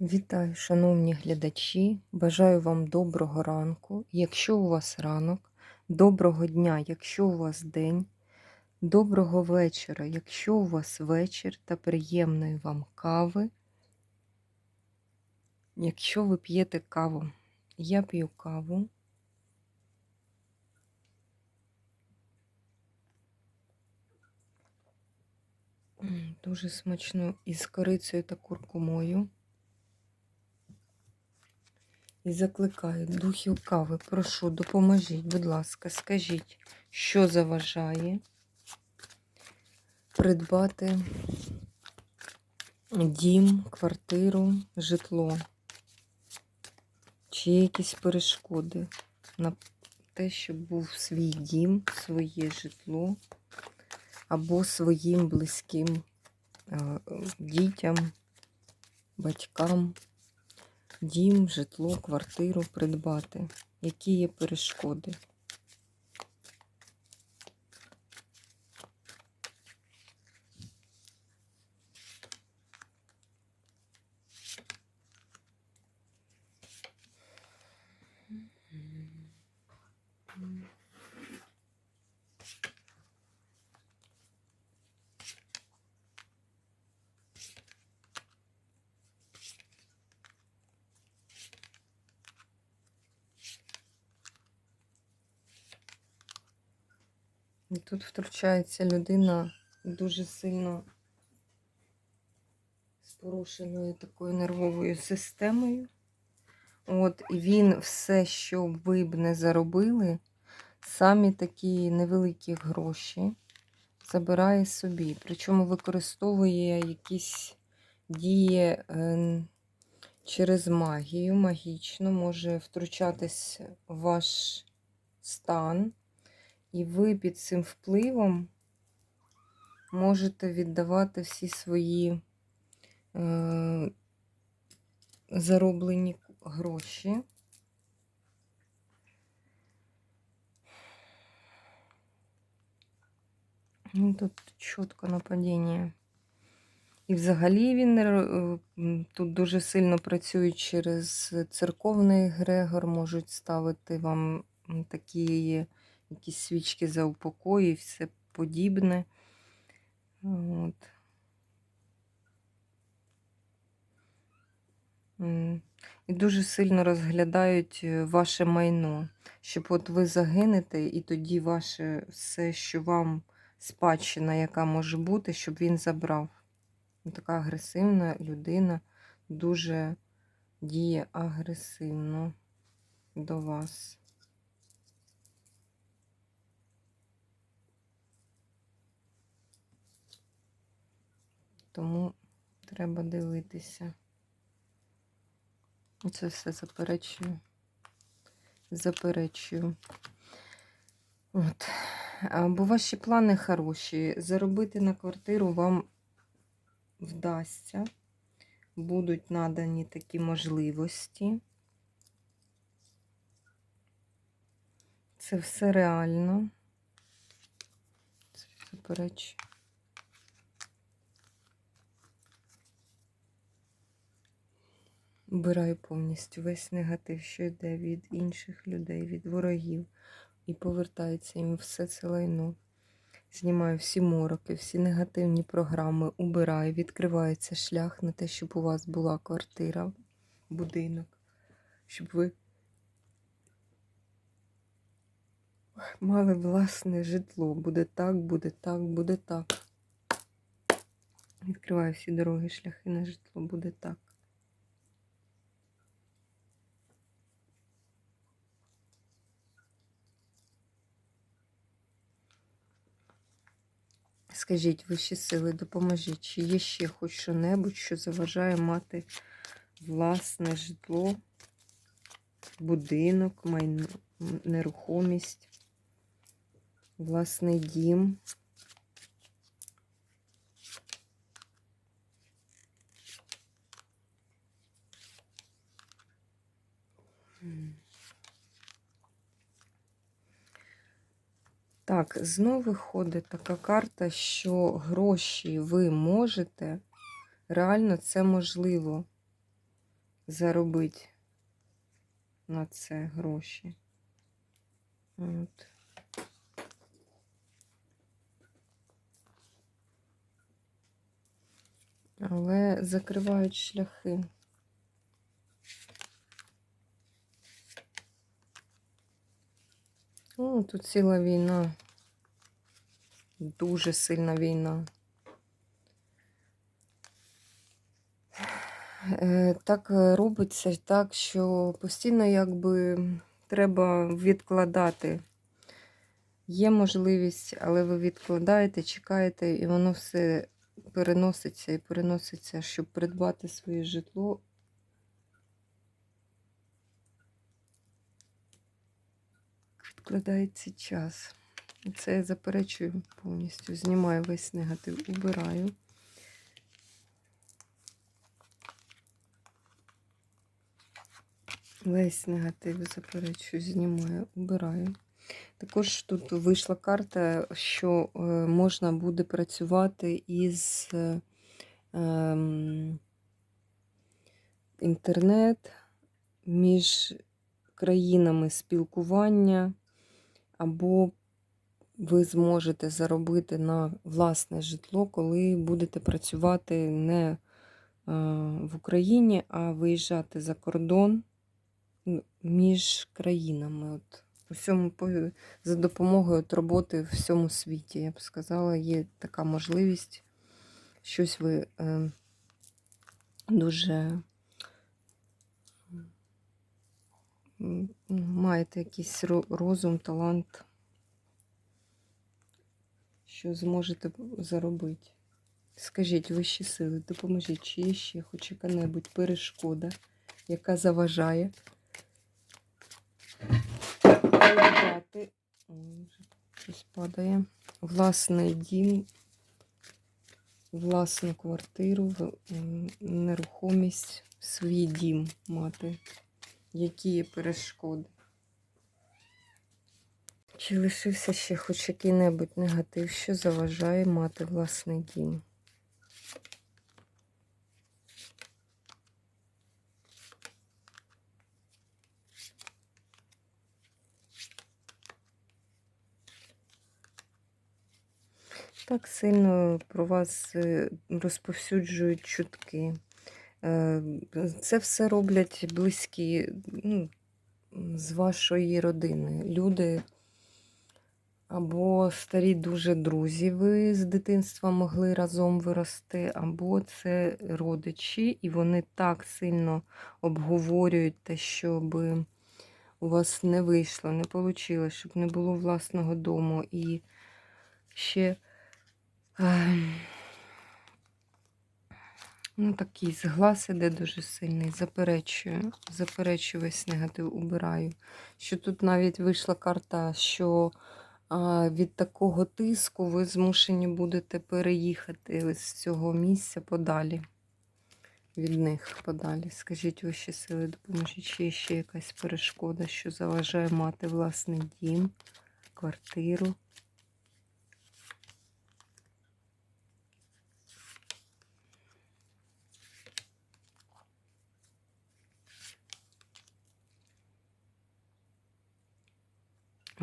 Вітаю, шановні глядачі! Бажаю вам доброго ранку. Якщо у вас ранок, доброго дня, якщо у вас день, доброго вечора, якщо у вас вечір та приємної вам кави. Якщо ви п'єте каву, я п'ю каву. Дуже смачно із корицею та куркумою. І закликаю духів кави, прошу, допоможіть, будь ласка, скажіть, що заважає придбати дім, квартиру, житло, чи якісь перешкоди на те, щоб був свій дім, своє житло або своїм близьким е, дітям, батькам дім, житло, квартиру придбати. Які є перешкоди? І тут людина дуже сильно з порушеною такою нервовою системою. От, він все, що ви б не заробили, самі такі невеликі гроші забирає собі. Причому використовує якісь дії е, через магію, магічно, може втручатись в ваш стан. І ви під цим впливом можете віддавати всі свої е, зароблені гроші. Ну, Тут чітко нападіння. І взагалі він е, тут дуже сильно працює через церковний Грегор, можуть ставити вам такі якісь свічки за упокої і все подібне. От. І дуже сильно розглядають е, ваше майно, щоб от ви загинете, і тоді ваше все, що вам спадщина, яка може бути, щоб він забрав. Така агресивна людина дуже діє агресивно до вас. Тому треба дивитися. Це все заперечую. Заперечую. От. Бо ваші плани хороші. Заробити на квартиру вам вдасться. Будуть надані такі можливості. Це все реально. Це заперечую. Убираю повністю весь негатив, що йде від інших людей, від ворогів. І повертається їм все це лайно. Знімаю всі мороки, всі негативні програми, убираю, відкривається шлях на те, щоб у вас була квартира, будинок, щоб ви мали власне житло. Буде так, буде так, буде так. Відкриваю всі дороги, шляхи на житло, буде так. Скажіть, вищі сили, допоможіть, чи є ще хоч що-небудь, що заважає мати власне житло, будинок, майно, нерухомість, власний дім. Так, знову виходить така карта, що гроші ви можете, реально це можливо. заробити на це гроші. От. Але закривають шляхи. О, тут ціла війна. Дуже сильна війна. Е, Так робиться так, що постійно якби треба відкладати. Є можливість, але ви відкладаєте, чекаєте, і воно все переноситься і переноситься, щоб придбати своє житло. Відкладається час. Це я заперечую повністю. Знімаю весь негатив, убираю. Весь негатив заперечую, знімаю, убираю. Також тут вийшла карта, що е, можна буде працювати із е, ем, інтернет між країнами спілкування, або ви зможете заробити на власне житло, коли будете працювати не е, в Україні, а виїжджати за кордон між країнами. От. У всьому за допомогою от роботи в всьому світі, я б сказала, є така можливість. Щось ви е, дуже м, ну, маєте якийсь розум, талант, що зможете заробити. Скажіть, вищі сили, допоможіть, чи є ще хоч яка-небудь перешкода, яка заважає щось падає. Власний дім, власну квартиру, нерухомість, свій дім мати. Які є перешкоди? Чи лишився ще хоч який-небудь негатив, що заважає мати власний дім? Так сильно про вас е, розповсюджують чутки. Це все роблять близькі ну, з вашої родини. Люди або старі дуже друзі, ви з дитинства могли разом вирости, або це родичі, і вони так сильно обговорюють те, щоб у вас не вийшло, не вийшло, щоб не було власного дому. І ще Ем, Ну, такий зглас іде дуже сильний. Заперечую. Заперечую весь негатив, убираю. Що тут навіть вийшла карта, що а, від такого тиску ви змушені будете переїхати з цього місця подалі. Від них подалі. Скажіть ваші сили, допоможіть, чи є ще якась перешкода, що заважає мати власний дім, квартиру.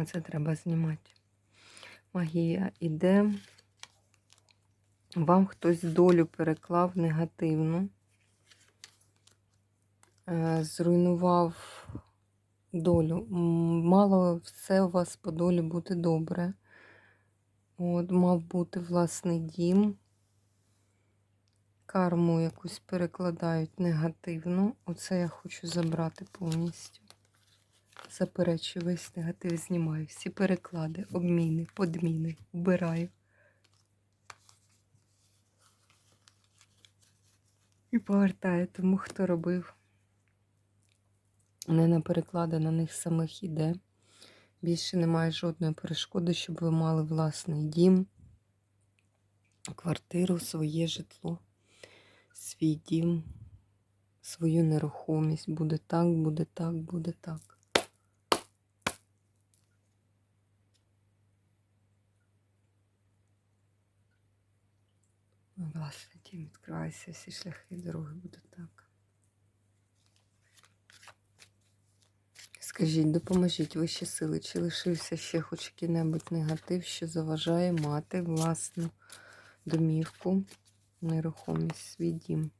Оце треба знімати. Магія іде. Вам хтось долю переклав негативну. Е, Зруйнував долю. Мало все у вас по долі бути добре. От, мав бути власний дім. Карму якусь перекладають негативну. Оце я хочу забрати повністю. Заперечую, весь негатив знімаю. Всі переклади, обміни, подміни. Вбираю. І повертаю тому, хто робив. Не на переклади на них самих іде. Більше немає жодної перешкоди, щоб ви мали власний дім, квартиру, своє житло, свій дім, свою нерухомість. Буде так, буде так, буде так. клас, Дім, відкривайся, всі шляхи дороги будуть так. Скажіть, допоможіть вищі сили, чи лишився ще хоч який-небудь негатив, що заважає мати власну домівку, нерухомість, свій дім.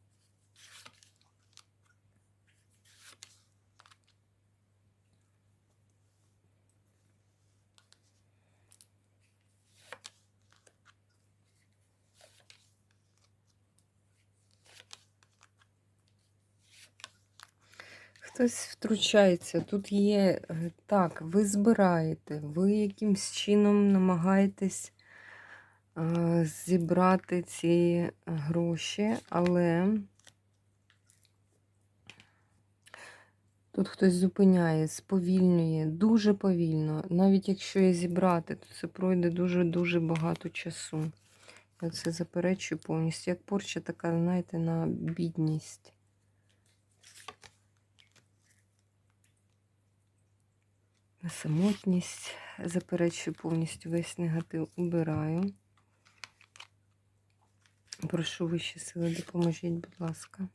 Хтось втручається. Тут є е, так, ви збираєте, ви якимсь чином намагаєтесь е, зібрати ці гроші, але тут хтось зупиняє, сповільнює, дуже повільно. Навіть якщо я зібрати, то це пройде дуже-дуже багато часу. Я це заперечую повністю. Як порча така, знаєте, на бідність. На самотність. Заперечую повністю весь негатив убираю. Прошу вищі сили, допоможіть, будь ласка.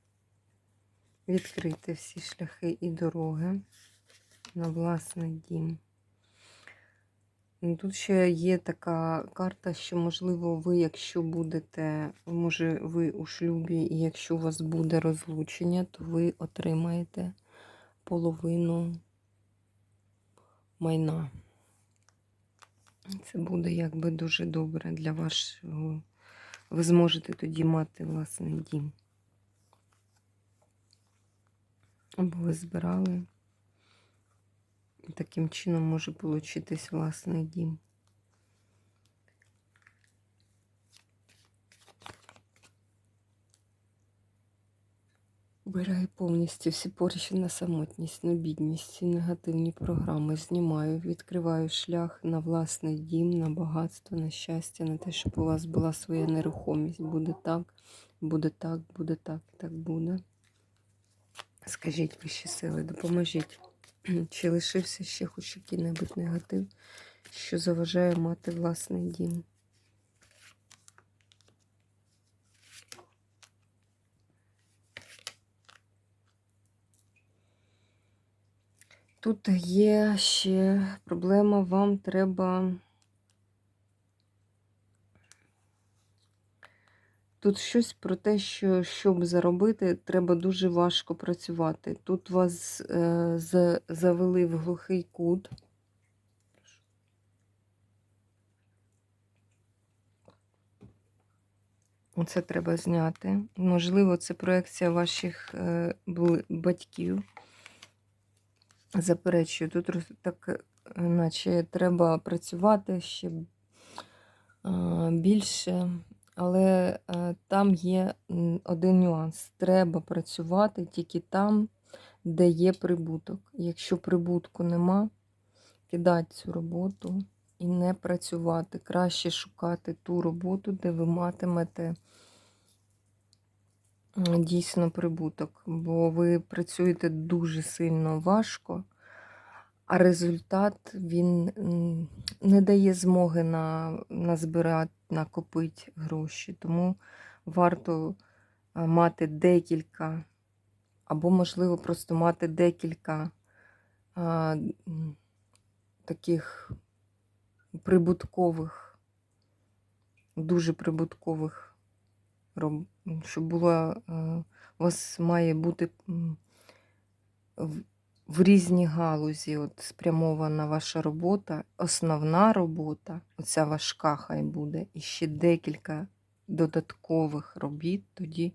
Відкрити всі шляхи і дороги на власний дім. Ну, Тут ще є така карта, що, можливо, ви, якщо будете, може, ви у шлюбі, і якщо у вас буде розлучення, то ви отримаєте половину майна. Це буде якби дуже добре для вашого. Ви зможете тоді мати власний дім. Або ви збирали. Таким чином може получитись власний дім. Убираю повністю всі порші на самотність, на бідність, всі негативні програми. Знімаю, відкриваю шлях на власний дім, на багатство, на щастя, на те, щоб у вас була своя нерухомість. Буде так, буде так, буде так, і так буде. Скажіть вищі сили, допоможіть. Чи лишився ще хоч який-небудь негатив, що заважає мати власний дім? Тут є ще проблема, вам треба. Тут щось про те, що щоб заробити, треба дуже важко працювати. Тут вас е, завели в глухий кут. Це треба зняти. Можливо, це проекція ваших е, батьків. Заперечую, тут так, е, наче треба працювати ще е, більше, але е, там є один нюанс. Треба працювати тільки там, де є прибуток. Якщо прибутку нема, кидати цю роботу і не працювати. Краще шукати ту роботу, де ви матимете дійсно прибуток, бо ви працюєте дуже сильно важко, а результат він не дає змоги на, назбирати, накопити гроші. Тому варто мати декілька, або, можливо, просто мати декілька а, таких прибуткових, дуже прибуткових роб- щоб було, е, у вас має бути в різні галузі от, спрямована ваша робота, основна робота, оця важка хай буде, і ще декілька додаткових робіт, тоді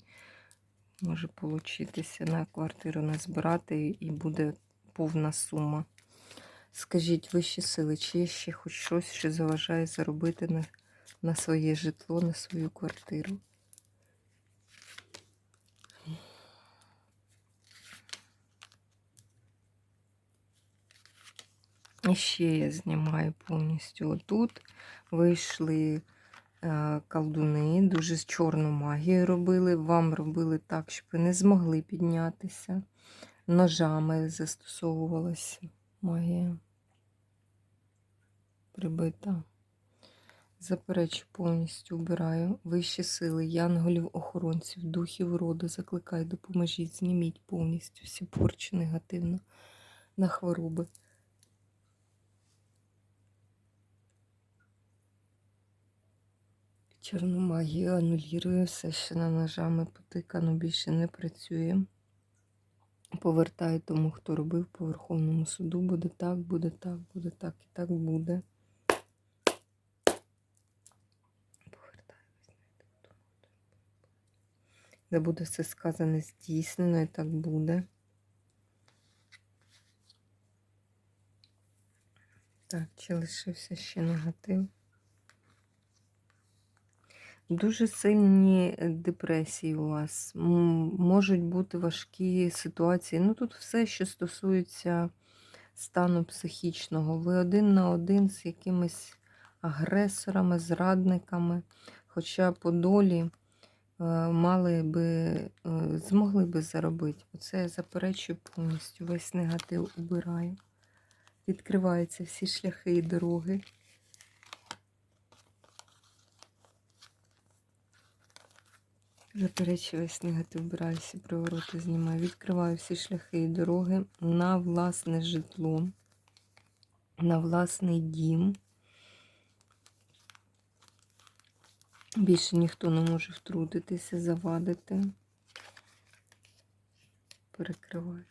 може получитися на квартиру назбирати і буде повна сума. Скажіть, вищі сили, чи є ще хоч щось, що заважає заробити на, на своє житло, на свою квартиру? І ще я знімаю повністю отут. Вийшли е, колдуни, дуже з чорну магію робили. Вам робили так, щоб ви не змогли піднятися. Ножами застосовувалася магія. Прибита. Заперечу, повністю вбираю. Вищі сили, янголів, охоронців, духів роду. Закликаю, допоможіть, зніміть повністю всі порчі негативно на хвороби. Чорну магію анулює, все, що на ножами потикано, більше не працює. Повертаю тому, хто робив по Верховному суду. Буде так, буде так, буде так і так буде. Де буде все сказане здійснено, і так буде. Так, чи лишився ще негатив? Дуже сильні е, депресії у вас. Можуть бути важкі ситуації. Ну тут все, що стосується стану психічного. Ви один на один з якимись агресорами, зрадниками, хоча по долі е, мали би, е, змогли би заробити. Оце я заперечую повністю. Весь негатив убираю. Відкриваються всі шляхи і дороги. Заперечую весь негатив, вбираю привороти, знімаю. Відкриваю всі шляхи і дороги на власне житло, на власний дім. Більше ніхто не може втрутитися, завадити. Перекриваю.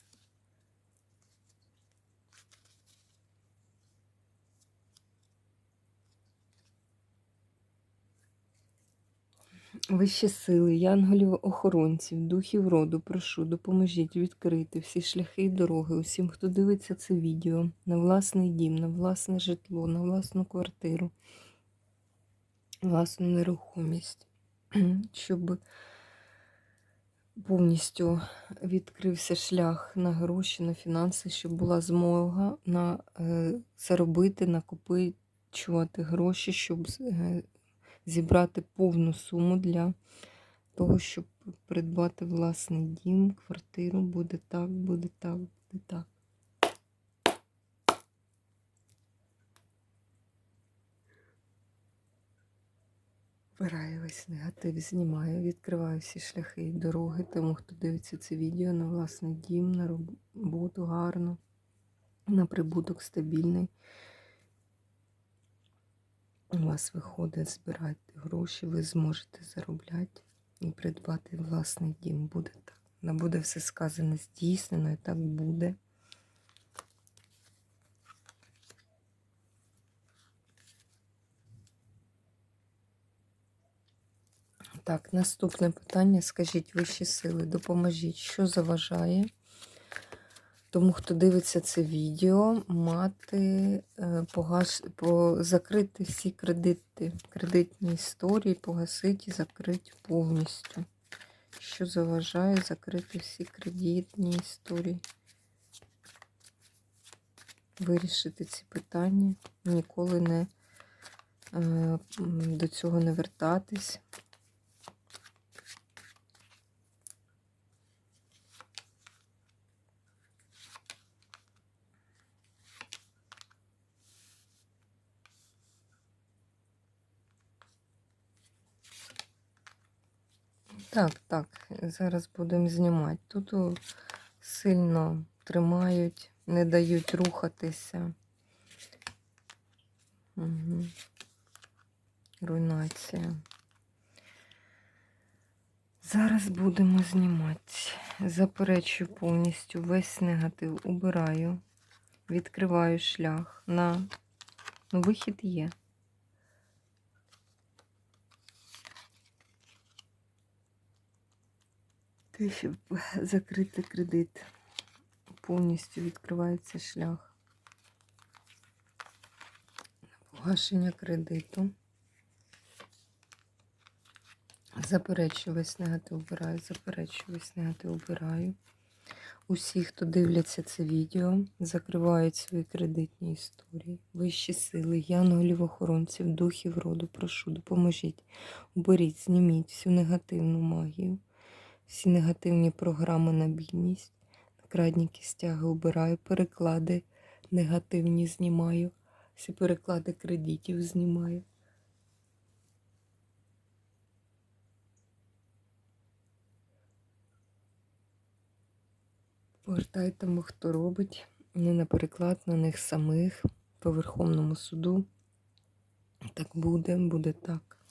Вищі сили, янголів охоронців, духів роду, прошу, допоможіть відкрити всі шляхи і дороги усім, хто дивиться це відео на власний дім, на власне житло, на власну квартиру, власну нерухомість, щоб повністю відкрився шлях на гроші, на фінанси, щоб була змога на е, заробити, накопичувати гроші, щоб е, зібрати повну суму для того, щоб придбати власний дім, квартиру. Буде так, буде так, буде так. Вбираю весь негатив, знімаю, відкриваю всі шляхи і дороги, тому хто дивиться це відео на власний дім, на роботу гарну, на прибуток стабільний. У вас виходить збирати гроші, ви зможете заробляти і придбати власний дім. Буде так. Буде все сказане здійснено, і так буде. Так, наступне питання. Скажіть вищі сили, допоможіть, що заважає тому, хто дивиться це відео, мати е, погаш... по... закрити всі кредити, кредитні історії, погасити і закрити повністю. Що заважає закрити всі кредитні історії? Вирішити ці питання, ніколи не е, до цього не вертатись. Так, так, зараз будемо знімати. Тут сильно тримають, не дають рухатися. Угу. Руйнація. Зараз будемо знімати. Заперечую повністю весь негатив. Убираю, відкриваю шлях на ну, вихід є. Те, щоб закрити кредит, повністю відкривається шлях. На погашення кредиту. Заперечую весь обираю, заперечую весь обираю. Усі, хто дивляться це відео, закривають свої кредитні історії, вищі сили, янголів охоронців, духів роду, прошу, допоможіть, уберіть, зніміть всю негативну магію всі негативні програми на бідність, накрадні кістяги убираю, переклади негативні знімаю, всі переклади кредитів знімаю. Повертаю тому, хто робить. не на переклад на них самих по Верховному суду. Так буде, буде так.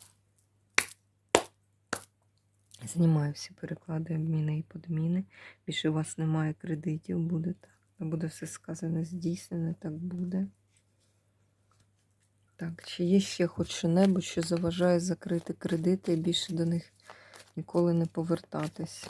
Знімаю всі переклади, обміни і подміни. Більше у вас немає кредитів, буде так. Буде все сказане, здійснене, так буде. Так, чи є ще хоч що-небудь, що заважає закрити кредити і більше до них ніколи не повертатись?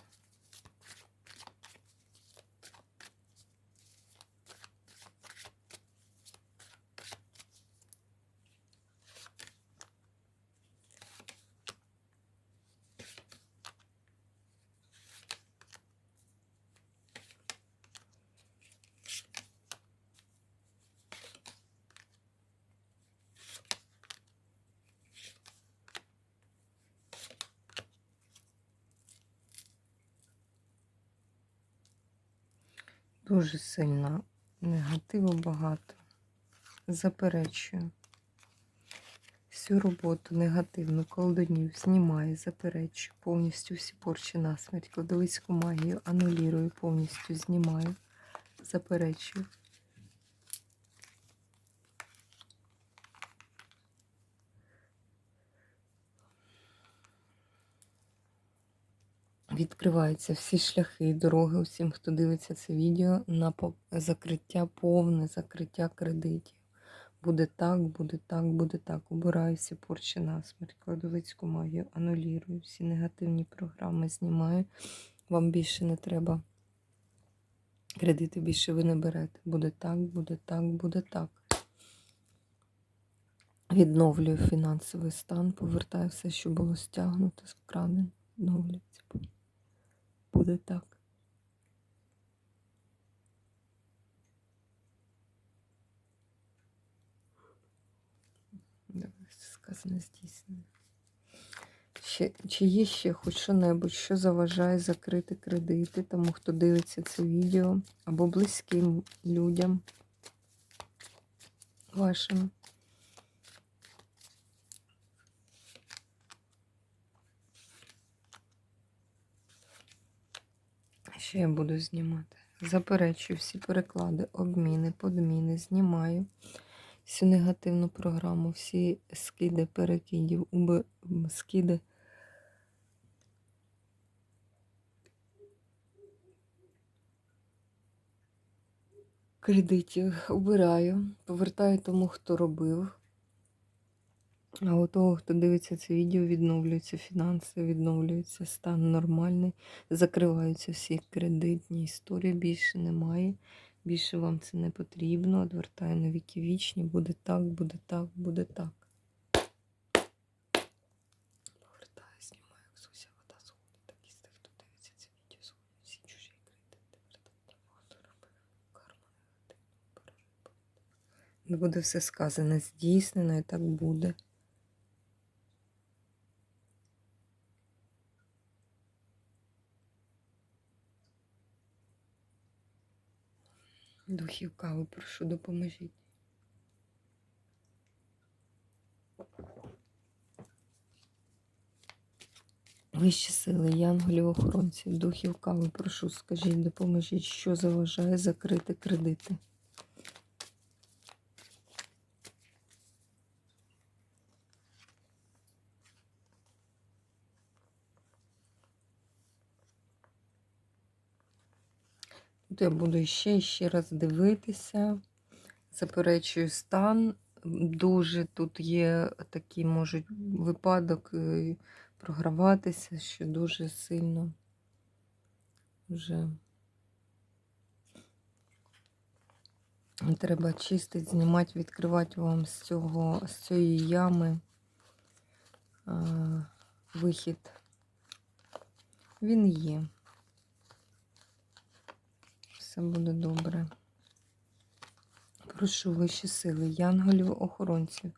Дуже сильно негативу багато. Заперечую. Всю роботу негативну колдунів знімаю, заперечую, повністю всі порчі насмерть, кладовицьку магію анулірую, повністю знімаю, заперечую. Відкриваються всі шляхи і дороги усім, хто дивиться це відео на закриття, повне закриття кредитів. Буде так, буде так, буде так. Убираю всі порчі насмерть, кладовицьку магію, анулірую, всі негативні програми знімаю. Вам більше не треба. Кредити більше ви не берете. Буде так, буде так, буде так. Відновлюю фінансовий стан, повертаю все, що було стягнуто, вкрадено. Відновлюється. Буде так. Сказане здійснено. Ще, чи є ще хоч що-небудь, що заважає закрити кредити тому, хто дивиться це відео, або близьким людям вашим? Що я буду знімати? Заперечую всі переклади, обміни, подміни, знімаю всю негативну програму, всі скиди перекидів, уби, скиди. Кредитів обираю, повертаю тому, хто робив. А у того, хто дивиться це відео, відновлюються фінанси, відновлюється стан нормальний, закриваються всі кредитні історії, більше немає. Більше вам це не потрібно. Одвертаю на віки вічні. Буде так, буде так, буде так. Повертаю, знімаю, як Суся вода сходить. Так і з тих, хто дивиться це відео, сходять всі чужі кредити. Карма негативно пережив. Буде все сказане, здійснено, і так буде. Духів кави, прошу, допоможіть. Вищі сили, янголів, охоронців, духів кави, прошу, скажіть, допоможіть, що заважає закрити кредити. Тут я буду ще і ще раз дивитися. Заперечую стан. Дуже тут є такий, може, випадок е, програватися, що дуже сильно вже треба чистити, знімати, відкривати вам з цього, з цієї ями а, вихід. Він є. Все буде добре. Прошу вищі сили, янголів, охоронців,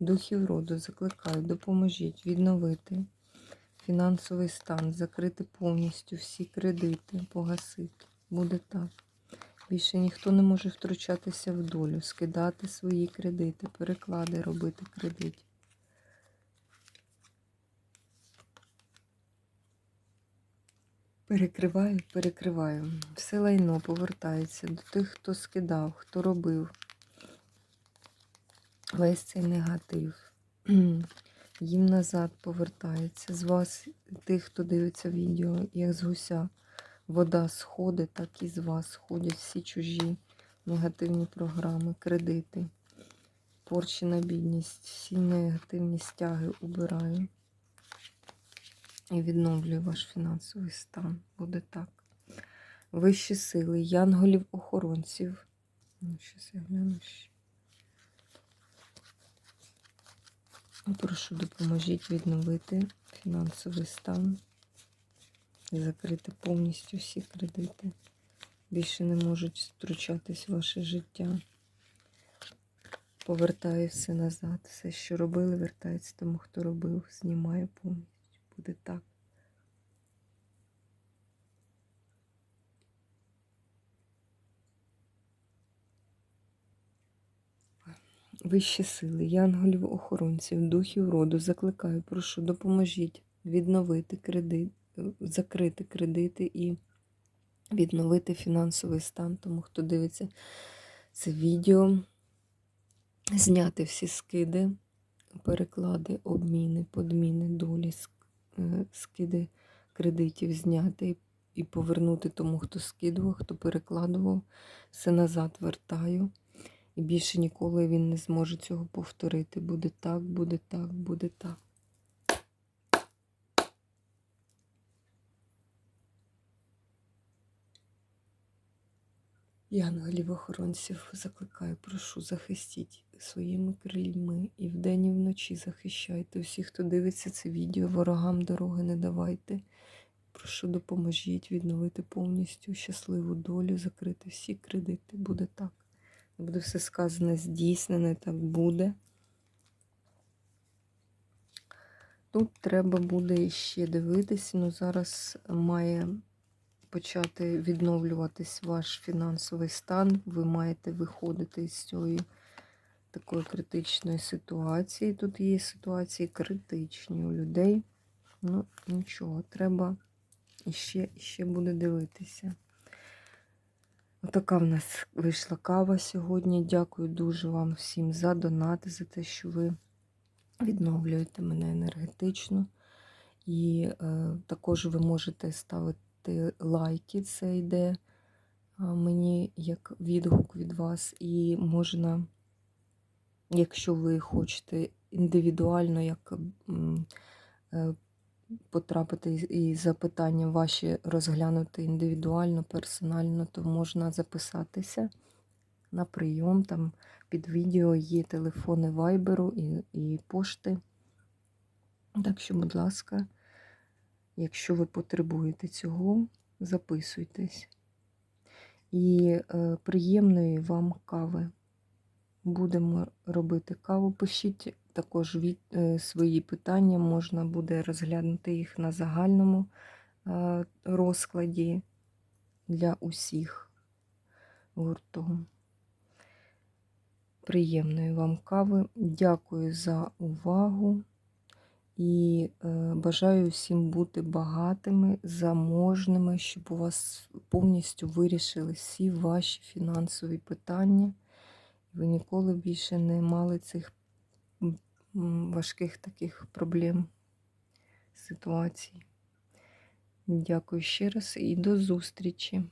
духів роду, закликаю, допоможіть відновити фінансовий стан, закрити повністю всі кредити, погасити. Буде так. Більше ніхто не може втручатися в долю, скидати свої кредити, переклади робити кредитів. Перекриваю, перекриваю. Все лайно повертається до тих, хто скидав, хто робив. Весь цей негатив. Їм назад повертається. З вас, тих, хто дивиться відео, як з гуся вода сходить, так і з вас сходять всі чужі негативні програми, кредити, порчена бідність, всі негативні стяги убираю. І відновлюю ваш фінансовий стан. Буде так. Вищі сили, янголів-охоронців. Ну, щас я гляну ще. Прошу, допоможіть відновити фінансовий стан. Закрити повністю всі кредити. Більше не можуть втручатись в ваше життя. Повертаю все назад. Все, що робили, вертається тому, хто робив, знімаю повністю. Буде так. Вищі сили, янголів, охоронців, духів роду, закликаю, прошу, допоможіть відновити кредит, закрити кредити і відновити фінансовий стан. Тому хто дивиться це відео, зняти всі скиди, переклади, обміни, подміни, долі, скиди кредитів зняти і повернути тому, хто скидував, хто перекладував, все назад вертаю. І більше ніколи він не зможе цього повторити. Буде так, буде так, буде так. Янголів охоронців закликаю, прошу, захистіть своїми крильми і вдень і вночі захищайте. Усі, хто дивиться це відео, ворогам дороги не давайте. Прошу, допоможіть відновити повністю щасливу долю, закрити всі кредити. Буде так. Буде все сказане, здійснене, так буде. Тут треба буде ще дивитися, ну зараз має почати відновлюватись ваш фінансовий стан. Ви маєте виходити з цієї такої критичної ситуації. Тут є ситуації критичні у людей. Ну, нічого, треба іще, іще буде дивитися. Отака в нас вийшла кава сьогодні. Дякую дуже вам всім за донати, за те, що ви відновлюєте мене енергетично. І е, також ви можете ставити лайки, це йде мені як відгук від вас. І можна, якщо ви хочете індивідуально, як е, потрапити і запитання ваші розглянути індивідуально, персонально, то можна записатися на прийом. Там під відео є телефони вайберу і, і пошти. Так що, будь ласка, якщо ви потребуєте цього, записуйтесь. І е, приємної вам кави. Будемо робити каву. Пишіть також від, е, свої питання, можна буде розглянути їх на загальному е, розкладі для усіх гуртом. Приємної вам кави. Дякую за увагу і е, бажаю всім бути багатими, заможними, щоб у вас повністю вирішили всі ваші фінансові питання. Ви ніколи більше не мали цих важких таких проблем, ситуацій. Дякую ще раз і до зустрічі!